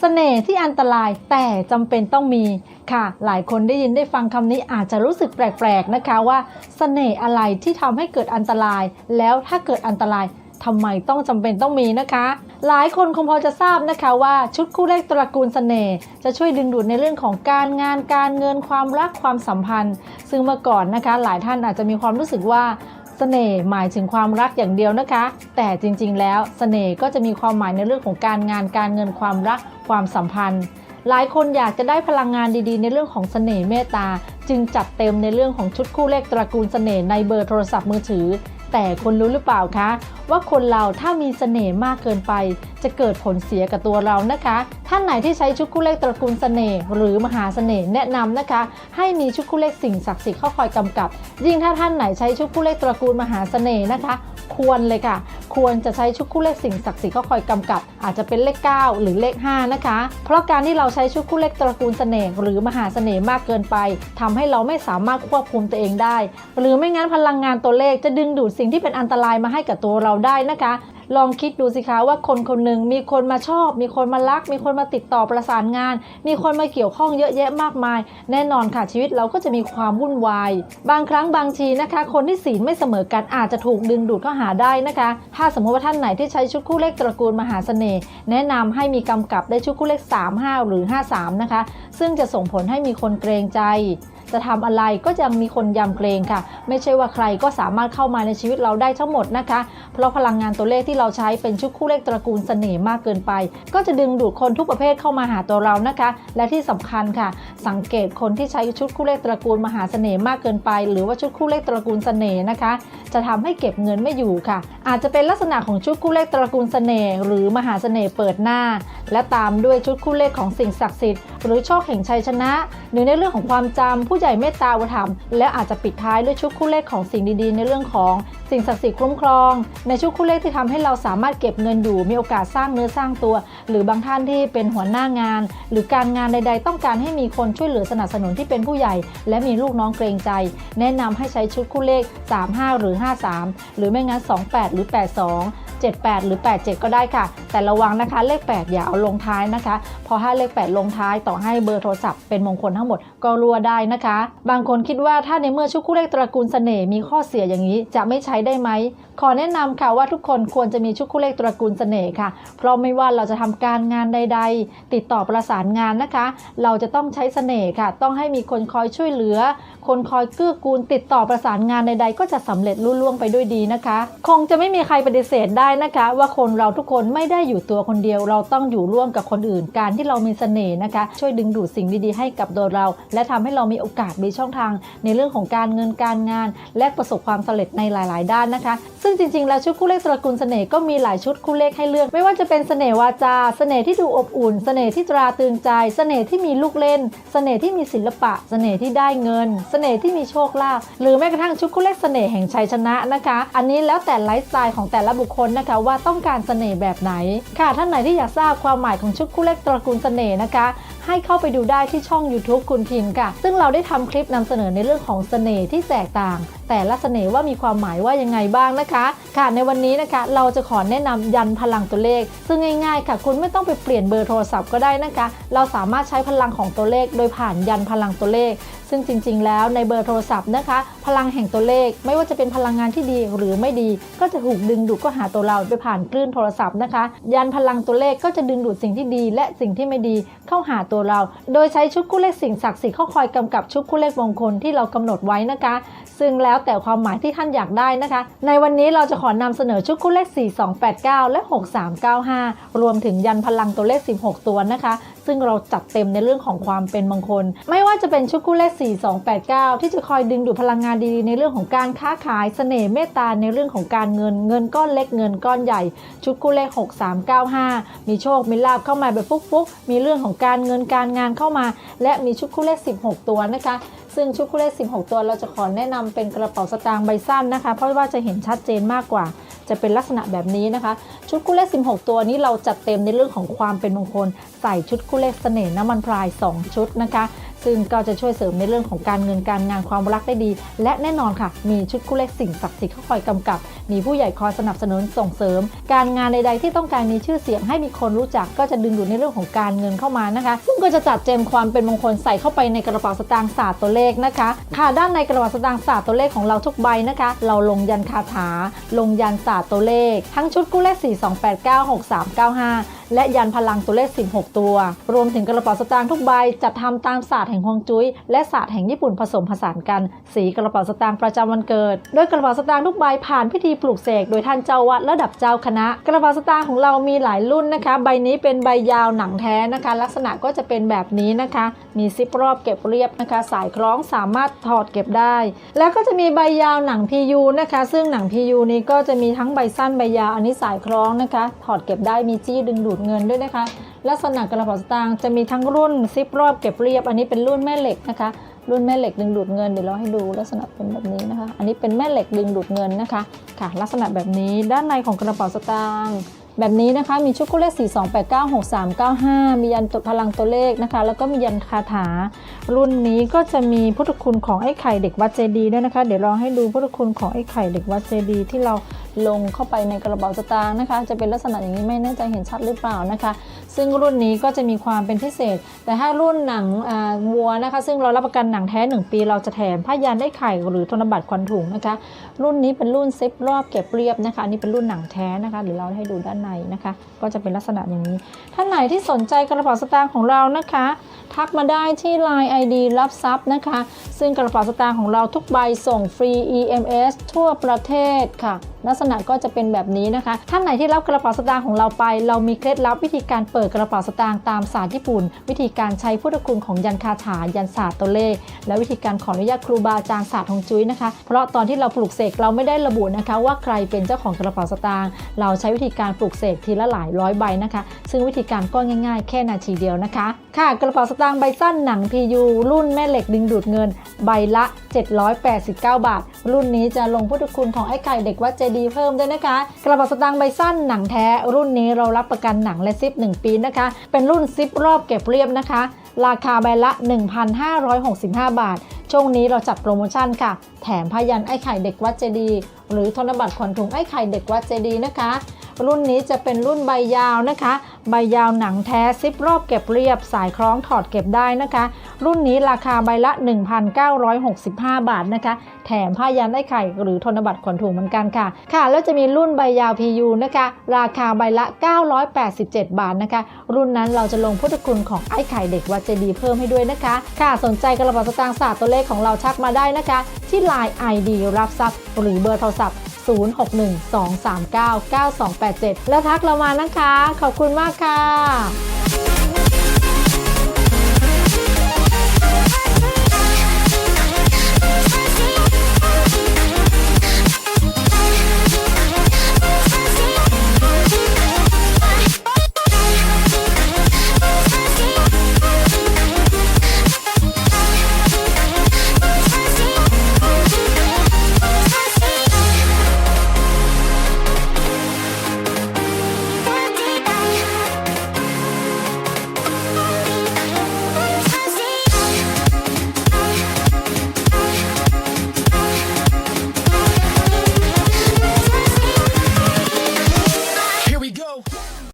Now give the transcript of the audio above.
เสน่ห์ที่อันตรายแต่จำเป็นต้องมีค่ะ หลายคนได้ยินได้ฟังคำนี้อาจจะรู้สึกแปลกๆนะคะว่าเสน่ห์อะไรที่ทำให้เกิดอันตราย แล้วถ้าเกิดอันตรายทำไมต้องจำเป็นต้องมีนะคะ หลายคนคงพอจะทราบนะคะว่าชุดคู่เลขตระกูลเสน่ห์จะช่วยดึงดูดในเรื่องของการงานการเงินความรักความสัมพันธ์ ซึ่งเมื่อก่อนนะคะ หลายท่านอาจจะมีความรู้สึกว่า สน่ห์หมายถึงความรักอย่างเดียวนะคะ แต่จริงๆ แล้วเสน่ห์ก็จะมีความหมายในเรื่องของการงานการเงินความรักความสัมพันธ์ หลายคนอยากจะได้พลังงานดีๆ ในเรื่องของเสน่ห์เมตตา จึงจัดเต็มในเรื่องของชุดคู่เลขตระกูลเสน่ห์ในเบอร์โทรศัพท์มือถือ แต่คนรู้หรือเปล่าคะ ว่าคนเราถ้ามีเสน่ห์มากเกินไป จะเกิดผลเสียกับตัวเรานะคะ ท่านไหนที่ใช้ชุดคู่เลขตระกูลเสน่ห์หรือมหาเสน่ห์แนะนำนะคะ ให้มีชุดคู่เลขสิ่งศักดิ์สิทธิ์เข้าคอยกำกับ ยิ่งถ้าท่านไหนใช้ชุดคู่เลขตระกูลมหาเสน่ห์นะคะ ควรเลยค่ะ ควรจะใช้ชุดคู่เลขสิ่งศักดิ์สิทธิ์เข้าคอยกำกับ อาจจะเป็นเลข 9 หรือเลข 5 นะคะ เพราะการที่เราใช้ชุดคู่เลขตระกูลเสน่ห์หรือมหาเสน่ห์มากเกินไปทำให้เราไม่สามารถควบคุมตัวเองได้ หรือไม่งั้นพลังงานตัวเลขจะดึงดูดสิ่งที่เป็นอันตรายมาให้กับตัวเราได้นะคะ ลองคิดดูสิคะว่าคนคนหนึ่งมีคนมาชอบ มีคนมารัก มีคนมาติดต่อประสานงาน มีคนมาเกี่ยวข้องเยอะแยะมากมาย แน่นอนค่ะชีวิตเราก็จะมีความวุ่นวาย บางครั้งบางทีนะคะ คนที่ศีลไม่เสมอกันอาจจะถูกดึงดูดเข้าหาได้นะคะ ถ้าสมมติว่าท่านไหนที่ใช้ชุดคู่เลขตระกูลมหาเสน่ห์แนะนำให้มีกำกับได้ชุดคู่เลข 3 5 หรือ 53 นะคะ ซึ่งจะส่งผลให้มีคนเกรงใจ จะทำอะไรก็ยังมีคนยำเกรงค่ะ ไม่ใช่ว่าใครก็สามารถเข้ามาในชีวิตเราได้ทั้งหมดนะคะ เพราะพลังงานตัวเลขที่เราใช้เป็นชุดคู่เลขตระกูลเสน่ห์มากเกินไป ก็จะดึงดูดคนทุกประเภทเข้ามาหาตัวเรานะคะ และที่สำคัญค่ะ สังเกตคนที่ใช้ชุดคู่เลขตระกูลมหาเสน่ห์มากเกินไป หรือว่าชุดคู่เลขตระกูลเสน่ห์นะคะ จะทำให้เก็บเงินไม่อยู่ค่ะ อาจจะเป็นลักษณะของชุดคู่เลขตระกูลเสน่ห์หรือมหาเสน่ห์เปิดหน้า และตามด้วยชุดคู่เลขของสิ่งศักดิ์สิทธิ์หรือโชคแห่งชัยชนะ หรือในเรื่องของความจำผู้ใหญ่เมตตาอุปถัมและอาจจะปิดท้ายด้วยชุดคู่เลขของสิ่งดีๆ ในเรื่องของสิ่งศักดิ์สิทธิ์คุ้มครอง ในชุดคู่เลขที่ทำให้เราสามารถเก็บเงินอยู่มีโอกาสสร้างเนื้อสร้างตัว หรือบางท่านที่เป็นหัวหน้างาน หรือการงานใด ๆ ต้องการให้มีคนช่วยเหลือสนับสนุนที่เป็นผู้ใหญ่ และมีลูกน้องเกรงใจ แนะนำให้ใช้ชุดคู่เลข 35 หรือ 53 หรือไม่งั้น 28 หรือ 82 78 หรือ 87 ก็ได้ค่ะ แต่ระวังนะคะเลข 8 อย่าเอาลงท้ายนะคะ เพราะถ้าเลข 8 ลงท้ายต่อให้เบอร์โทรศัพท์เป็นมงคลทั้งหมดก็รั่วได้นะคะ บางคนคิดว่าถ้าในเมื่อชุดคู่เลขตระกูลเสน่ห์มีข้อเสียอย่างนี้จะไม่ใช้ได้ไหม ขอแนะนำค่ะว่าทุกคนควรจะมีชุดคู่เลขตระกูลเสน่ห์ค่ะ เพราะไม่ว่าเราจะทำการงานใด ๆ ติดต่อประสานงานนะคะ เราจะต้องใช้เสน่ห์ค่ะ ต้องให้มีคนคอยช่วยเหลือ คนคอยเกื้อกูลติดต่อประสานงานใด ๆ ก็จะสำเร็จรุ่ล่วงไปด้วยดีนะคะ คงจะไม่มีใครปฏิเสธได้นะคะ ว่าคนเราทุกคนไม่ได้อยู่ตัวคนเดียว เราต้องอยู่ร่วมกับคนอื่น การที่เรามีเสน่ห์นะคะ ช่วยดึงดูดสิ่งดีๆให้กับตัวเรา และทำให้เรามีโอกาสมีช่องทาง ในเรื่องของการเงินการงาน และประสบความสำเร็จในหลาย ๆ ด้านนะคะซึ่งึ่งจริงๆ แล้วชุดคู่เลขตระกูลเสน่ห์ก็มีหลายชุดคู่เลขให้เลือก ไม่ว่าจะเป็นเสน่ห์วาจา เสน่ห์ที่ดูอบอุ่น เสน่ห์ที่ตราตรึงใจ เสน่ห์ที่มีลูกเล่น เสน่ห์ที่มีศิลปะ เสน่ห์ที่ได้เงิน เสน่ห์ที่มีโชคลาภ หรือแม้กระทั่งชุดคู่เลขเสน่ห์แห่งชัยชนะนะคะ อันนี้แล้วแต่ไลฟ์สไตล์ของแต่ละบุคคลนะคะว่าต้องการเสน่ห์แบบไหน ค่ะ ท่านไหนที่อยากทราบความหมายของชุดคู่เลขตระกูลเสน่ห์นะคะ ให้เข้าไปดูได้ที่ช่อง YouTube คุณพินค่ะ ซึ่งเราได้ทำคลิปนำเสนอในเรื่องของเสน่ห์ที่แตกต่าง แต่ละเสน่ห์ว่ามีความหมายว่ายังไงบ้างนะคะ ค่ะในวันนี้นะคะ เราจะขอแนะนำยันพลังตัวเลข ซึ่งง่ายๆค่ะ คุณไม่ต้องไปเปลี่ยนเบอร์โทรศัพท์ก็ได้นะคะ เราสามารถใช้พลังของตัวเลข โดยผ่านยันพลังตัวเลข ซึ่งจริง ๆ แล้วในเบอร์โทรศัพท์นะคะ พลังแห่งตัวเลข ไม่ว่าจะเป็นพลังงานที่ดีหรือไม่ดี ก็จะถูกดึงดูดก็หาตัวเราโดยผ่านคลื่นโทรศัพท์นะคะ ยันพลังตัวเลขก็จะดึงดูดสิ่งที่ดี และสิ่งที่ไม่ดีเข้าหาตัวเรา โดยใช้ชุดคู่เลขสิ่งศักดิ์สิทธิ์เข้าคอยกำกับชุดคู่เลขมงคลที่เรากำหนดไว้นะคะ ซึ่งแล้วแต่ความหมายที่ท่านอยากได้นะคะ ในวันนี้เราจะขอนำเสนอชุดคู่เลข 4289 และ 6395 รวมถึงยันพลังตัวเลข 16 ตัวนะคะ ซึ่งเราจัดเต็มในเรื่องของความเป็นมงคล ไม่ว่าจะเป็นชุดคู่เลข4289 ที่จะคอยดึงดูดพลังงานดีๆ ในเรื่องของการค้าขายเสน่ห์เมตตาในเรื่องของการเงินเงินก้อนเล็กเงินก้อนใหญ่ ชุดคู่เลข 6395 มีโชคมีลาบเข้ามาแบบฟุกๆ มีเรื่องของการเงินการงานเข้ามา และมีชุดคู่เลข 16 ตัวนะคะซึ่งชุดคู่เลข 16 ตัวเราจะขอแนะนำเป็นกระเป๋าสตางค์ใบสั้นนะคะ เพราะว่าจะเห็นชัดเจนมากกว่า จะเป็นลักษณะแบบนี้นะคะ ชุดคู่เลข 16 ตัวนี้เราจัดเต็มในเรื่องของความเป็นมงคล ใส่ชุดคู่เลขเสน่ห์น้ำมันพราย 2 ชุดนะคะ ซึ่งก็จะช่วยเสริมในเรื่องของการเงินการงานความรักได้ดี และแน่นอนค่ะ มีชุดคู่เลขสิ่งศักดิ์สิทธิ์เข้าคอยกำกับ มีผู้ใหญ่คอยสนับสนุนส่งเสริม การงานใด ๆ ที่ต้องการมีชื่อเสียงให้มีคนรู้จักก็จะดึงดูดในเรื่องของการเงินเข้ามานะคะ ซึ่งก็จะจัดเจมความเป็นมงคลใส่เข้าไปในกระเป๋าสตางค์ศาสตร์ตัวเลขนะคะ ค่ะด้านในกระเป๋าสตางค์ศาสตร์ตัวเลขของเราทุกใบนะคะ เราลงยันคาถา ลงยันศาสตร์ตัวเลข ทั้งชุดกู้เลข 4 2 8 9 6 3 9 5 และยันพลังตัวเลข 16 ตัว รวมถึงกระเป๋าสตางค์ทุกใบจัดทำตามศาสตร์แห่งฮวงจุ้ยและศาสตร์แห่งญี่ปุ่นผสมผสานกัน สีกระเป๋าสตางค์ประจำวันเกิด โดยกระเป๋าสตางค์ทุกใบผ่านพิธีปลูกเสกโดยท่านเจ้าวัดระดับเจ้าคณะ กระเป๋าสตางค์ของเรามีหลายรุ่นนะคะ ใบนี้เป็นใบยาวหนังแท้นะคะ ลักษณะก็จะเป็นแบบนี้นะคะ มีซิปรอบเก็บเรียบนะคะ สายคล้องสามารถถอดเก็บได้ แล้วก็จะมีใบยาวหนัง PU นะคะ ซึ่งหนัง PU นี้ก็จะมีทั้งใบสั้นใบยาวอันนี้สายคล้องนะคะ ถอดเก็บได้มีจี้ดึงดูดเงินด้วยนะคะ ลักษณะกระเป๋าสตางค์จะมีทั้งรุ่นซิปรอบเก็บเรียบ อันนี้เป็นรุ่นแม่เหล็กนะคะ รุ่นแม่เหล็กดึงดูดเงินเดี๋ยวเราให้ดูลักษณะเป็นแบบนี้นะคะ อันนี้เป็นแม่เหล็กดึงดูดเงินนะคะค่ะ ลักษณะแบบนี้ด้านในของกระเป๋าสตางค์แบบนี้นะคะมีชุดคู่เลข 4 2 8 9 6 3 9 5 มียันตพลังตัวเลขนะคะ แล้วก็มียันคาถา รุ่นนี้ก็จะมีพุทธคุณของไอ้ไข่เด็กวัดเจดีย์ด้วยนะคะ เดี๋ยวเราให้ดูพุทธคุณของไอ้ไข่เด็กวัดเจดีย์ที่เรา ลงเข้าไปในกระเป๋าสตางค์นะคะ จะเป็นลักษณะอย่างนี้ไม่แน่ใจเห็นชัดหรือเปล่านะคะ ซึ่งรุ่นนี้ก็จะมีความเป็นพิเศษ แต่ถ้ารุ่นหนังวัวนะคะ ซึ่งเรารับประกันหนังแท้ 1 ปี เราจะแถมผ้ายันได้ไข่หรือธนบัตรควันถุงนะคะ รุ่นนี้เป็นรุ่นซิปรอบเก็บเรียบนะคะอันนี้เป็นรุ่นหนังแท้นะคะเดี๋ยวเราให้ดูด้านในนะคะ ก็จะเป็นลักษณะอย่างนี้ ท่านไหนที่สนใจกระเป๋าสตางค์ของเรานะคะ ทักมาได้ที่ Line ID รับทรัพย์นะคะ ซึ่งกระเป๋าสตางค์ของเราทุกใบส่งฟรี EMS ทั่วประเทศค่ะ ลักษณะก็จะเป็นแบบนี้นะคะ ท่านไหนที่รับกระเป๋าสตางค์ของเราไป เรามีเคล็ดลับวิธีการเปิดกระเป๋าสตางค์ตามศาสตร์ญี่ปุ่น วิธีการใช้พุทธคุณของยันคาถายันศาสตร์ตัวเลข และวิธีการขออนุญาตครูบาอาจารย์ศาสตร์ฮงจุ้ยนะคะ เพราะตอนที่เราปลูกเสกเราไม่ได้ระบุนะคะ ว่าใครเป็นเจ้าของกระเป๋าสตางค์เราใช้วิธีการปลูกเสกทีละหลายร้อยใบนะคะ ซึ่งวิธีการก็ง่าย ๆ แค่นาทีเดียวนะคะค่ะกระเป๋าสตางค์ใบสั้นหนัง PU รุ่นแม่เหล็กดึงดูดเงิน ใบละ 789 บาท รุ่นนี้จะลงพุทธคุณของไอ้ไข่เด็กวัดเจดีเพิ่มด้วยนะคะ กระเป๋าสตางค์ใบสั้นหนังแท้ รุ่นนี้เรารับประกันหนังและซิป 1 ปีนะคะ เป็นรุ่นซิปรอบเก็บเรียบนะคะ ราคาใบละ 1,565 บาท ช่วงนี้เราจัดโปรโมชั่นค่ะ แถมพยันไอ้ไข่เด็กวัดเจดี หรือธนบัตรขวัญถุงไอ้ไข่เด็กวัดเจดีนะคะ รุ่นนี้จะเป็นรุ่นใบยาวนะคะ ใบยาวหนังแท้ซิปรอบเก็บเรียบ สายคล้องถอดเก็บได้นะคะ รุ่นนี้ราคาใบละ 1,965 บาทนะคะ แถมผ้ายันไอ้ไข่หรือธนบัตรขวัญถุงเหมือนกันค่ะ ค่ะ แล้วจะมีรุ่นใบยาว PU นะคะ ราคาใบละ 987 บาทนะคะ รุ่นนั้นเราจะลงพุทธคุณของไอ้ไข่เด็กวัดเจดีเพิ่มให้ด้วยนะคะ ค่ะสนใจกระเป๋าสตางค์ศาสตร์ตัวเลขของเราชักมาได้นะคะ ที่ Line ID รับทรัพย์หรือเบอร์โทรศัพท์ 0612399287 แล้วทักเรามานะคะ ขอบคุณมากค่ะ